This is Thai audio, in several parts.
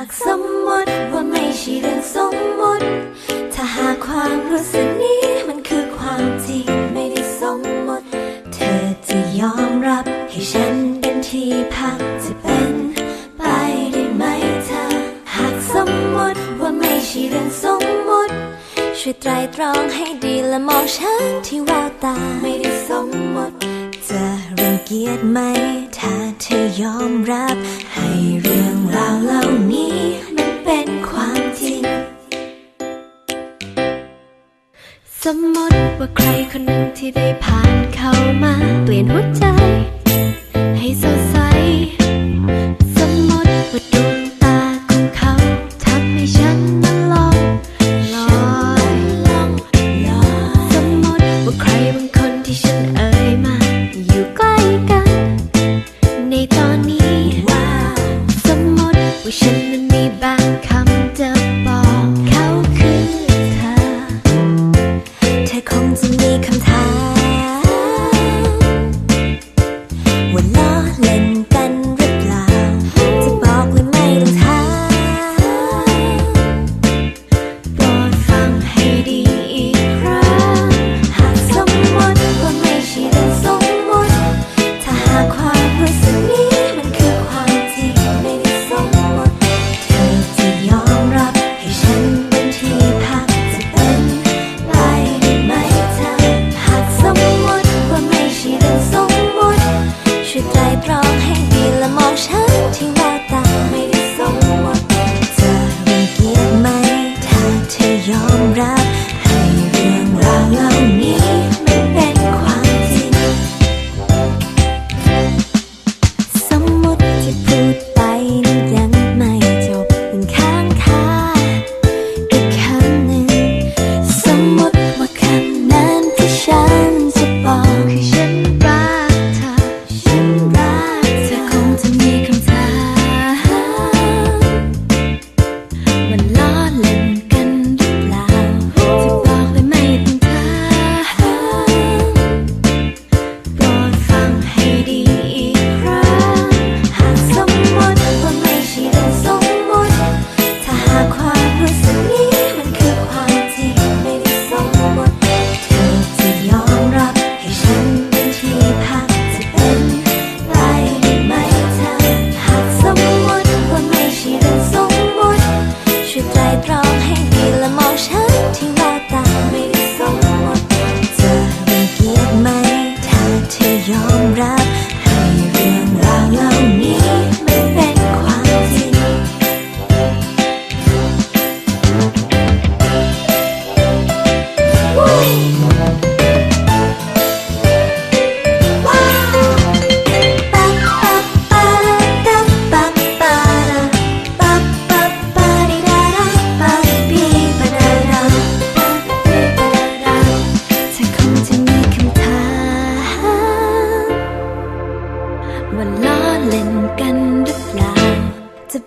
ากสมมติว่าไม่ใช่เรื่องสมมติ ถ้าหากความรู้สึกนี้มันคือความจริงไม่ได้สมมติ เธอจะยอมรับให้ฉันเป็นที่พักจะเป็นไปได้ไหมเธอ หากสมมติว่าไม่ใช่เรื่องสมมติ ช่วยไตรตรองให้ดีและมองฉันที่แววตาไม่ได้สมมติ จะรังเกียจไหม ถ้าเธอยอมรับ สมมติว่าใครคนหนึ่งที่ได้ผ่านเข้ามา เปลี่ยนหัวใจ ให้สดใส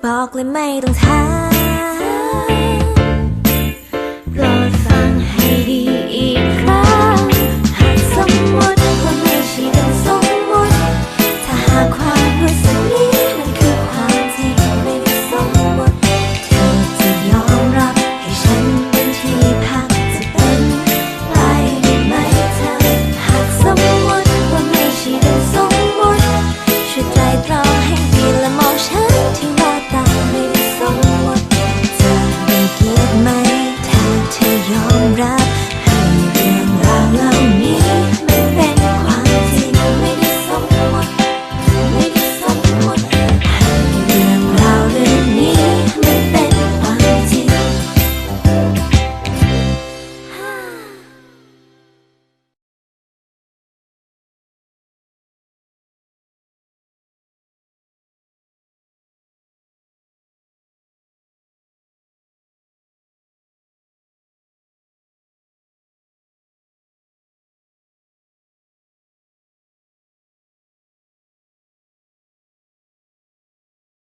บอกเลยไม่ต้องถาม